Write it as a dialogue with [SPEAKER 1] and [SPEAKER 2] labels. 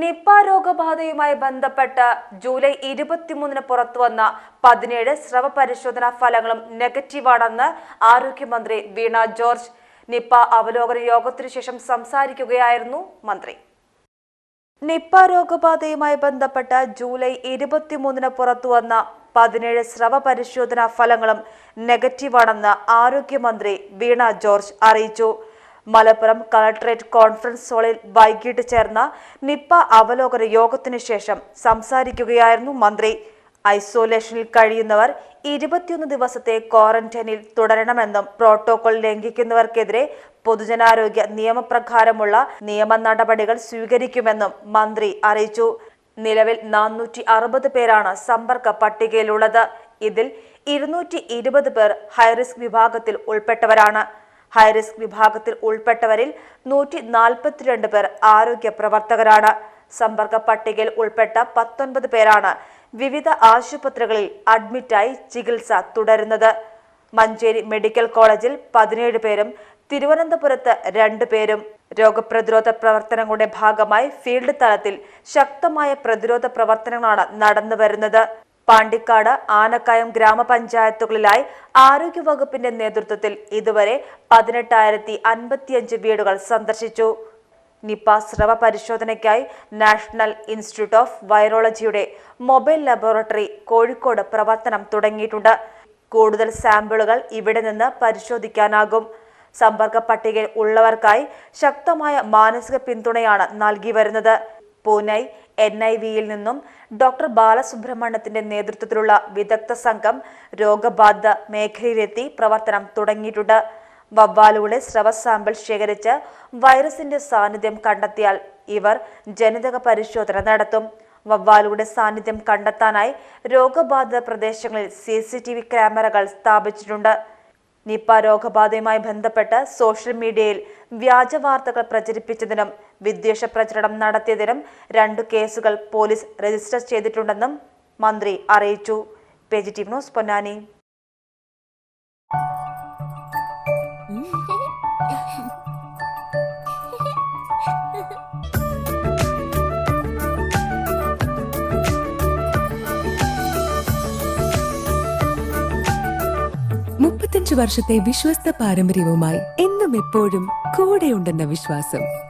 [SPEAKER 1] Nipah രോഗബാധയുമായി ബന്ധപ്പെട്ട് July ഇരുപത്തിമൂന്നിന് പുറത്തുവന്ന പതിനേഴ് സ്രവ പരിശോധനാ ഫലങ്ങളും നെഗറ്റീവാണെന്ന് ആരോഗ്യമന്ത്രി വീണ ജോർജ്. നിപ്പ അവലോകന യോഗത്തിനു ശേഷം സംസാരിക്കുകയായിരുന്നു മന്ത്രി. നിപ്പ രോഗബാധയുമായി ബന്ധപ്പെട്ട ജൂലൈ ഇരുപത്തിമൂന്നിന് പുറത്തുവന്ന പതിനേഴ് സ്രവ പരിശോധനാ ഫലങ്ങളും നെഗറ്റീവാണെന്ന് ആരോഗ്യമന്ത്രി വീണ ജോർജ് അറിയിച്ചു. മലപ്പുറം കളക്ടറേറ്റ് കോൺഫറൻസ് ഹാളിൽ വൈകിട്ട് ചേർന്ന നിപ്പ അവലോകന യോഗത്തിനു ശേഷം സംസാരിക്കുകയായിരുന്നു മന്ത്രി. ഐസോലേഷനിൽ കഴിയുന്നവർ ഇരുപത്തിയൊന്ന് ദിവസത്തെ ക്വാറന്റൈനിൽ തുടരണമെന്നും പ്രോട്ടോകോൾ ലംഘിക്കുന്നവർക്കെതിരെ പൊതുജനാരോഗ്യ നിയമപ്രകാരമുള്ള നിയമ നടപടികൾ സ്വീകരിക്കുമെന്നും മന്ത്രി അറിയിച്ചു. നിലവിൽ നാനൂറ്റി അറുപത് പേരാണ് സമ്പർക്ക പട്ടികയിലുള്ളത്. ഇതിൽ ഇരുന്നൂറ്റി ഇരുപത് പേർ ഹൈറിസ്ക് വിഭാഗത്തിൽ ഉൾപ്പെട്ടവരാണ്. ഹൈറിസ്ക് വിഭാഗത്തിൽ ഉൾപ്പെട്ടവരിൽ നൂറ്റി നാൽപ്പത്തിരണ്ട് പേർ ആരോഗ്യ പ്രവർത്തകരാണ് സമ്പർക്ക പട്ടികയിൽ ഉൾപ്പെട്ട പത്തൊൻപത് പേരാണ് വിവിധ ആശുപത്രികളിൽ അഡ്മിറ്റായി ചികിത്സ തുടരുന്നത്. മഞ്ചേരി മെഡിക്കൽ കോളേജിൽ പതിനേഴ് പേരും തിരുവനന്തപുരത്ത് രണ്ട് പേരും. രോഗപ്രതിരോധ പ്രവർത്തനങ്ങളുടെ ഭാഗമായി ഫീൽഡ് തലത്തിൽ ശക്തമായ പ്രതിരോധ പ്രവർത്തനങ്ങളാണ് നടന്നു വരുന്നത് പാണ്ടിക്കാട് ആനക്കയം ഗ്രാമപഞ്ചായത്തുകളിലായി ആരോഗ്യവകുപ്പിന്റെ നേതൃത്വത്തിൽ ഇതുവരെ പതിനെട്ടായിരത്തി അൻപത്തിയഞ്ച് വീടുകൾ സന്ദർശിച്ചു. നിപ സ്രവ പരിശോധനയ്ക്കായി നാഷണൽ ഇൻസ്റ്റിറ്റ്യൂട്ട് ഓഫ് വൈറോളജിയുടെ മൊബൈൽ ലബോറട്ടറി കോഴിക്കോട് പ്രവർത്തനം തുടങ്ങിയിട്ടുണ്ട്. കൂടുതൽ സാമ്പിളുകൾ ഇവിടെ നിന്ന് പരിശോധിക്കാനാകും. സമ്പർക്ക പട്ടികയിൽ ഉള്ളവർക്കായി ശക്തമായ മാനസിക പിന്തുണയാണ് നൽകി വരുന്നത്. പൂനൈ എൻ ഐ വിയിൽ നിന്നും ഡോക്ടർ ബാലസുബ്രഹ്മണ്യത്തിന്റെ നേതൃത്വത്തിലുള്ള വിദഗ്ധ സംഘം രോഗബാധിത മേഖലയിലെത്തി പ്രവർത്തനം തുടങ്ങിയിട്ടുണ്ട്. വവ്വാലുകളെ സ്രവ സാമ്പിൾ ശേഖരിച്ച് വൈറസിന്റെ സാന്നിധ്യം കണ്ടെത്തിയാൽ ഇവർ ജനിതക പരിശോധന നടത്തും. വവ്വാലുകളുടെ സാന്നിധ്യം കണ്ടെത്താനായി രോഗബാധിത പ്രദേശങ്ങളിൽ സി സി ടി വി ക്യാമറകൾ സ്ഥാപിച്ചിട്ടുണ്ട്. നിപ രോഗബാധയുമായി ബന്ധപ്പെട്ട് സോഷ്യൽ മീഡിയയിൽ വ്യാജ വാർത്തകൾ പ്രചരിപ്പിച്ചതിനും വിദ്വേഷ പ്രചരണം നടത്തിയതിനും രണ്ടു കേസുകൾ പോലീസ് രജിസ്റ്റർ ചെയ്തിട്ടുണ്ടെന്നും മന്ത്രി അറിയിച്ചു. ന്യൂസ് പൊന്നാനി.
[SPEAKER 2] മുപ്പത്തഞ്ച് വർഷത്തെ വിശ്വസ്ത പാരമ്പര്യവുമായി എന്നും എപ്പോഴും കൂടെയുണ്ടെന്ന വിശ്വാസം.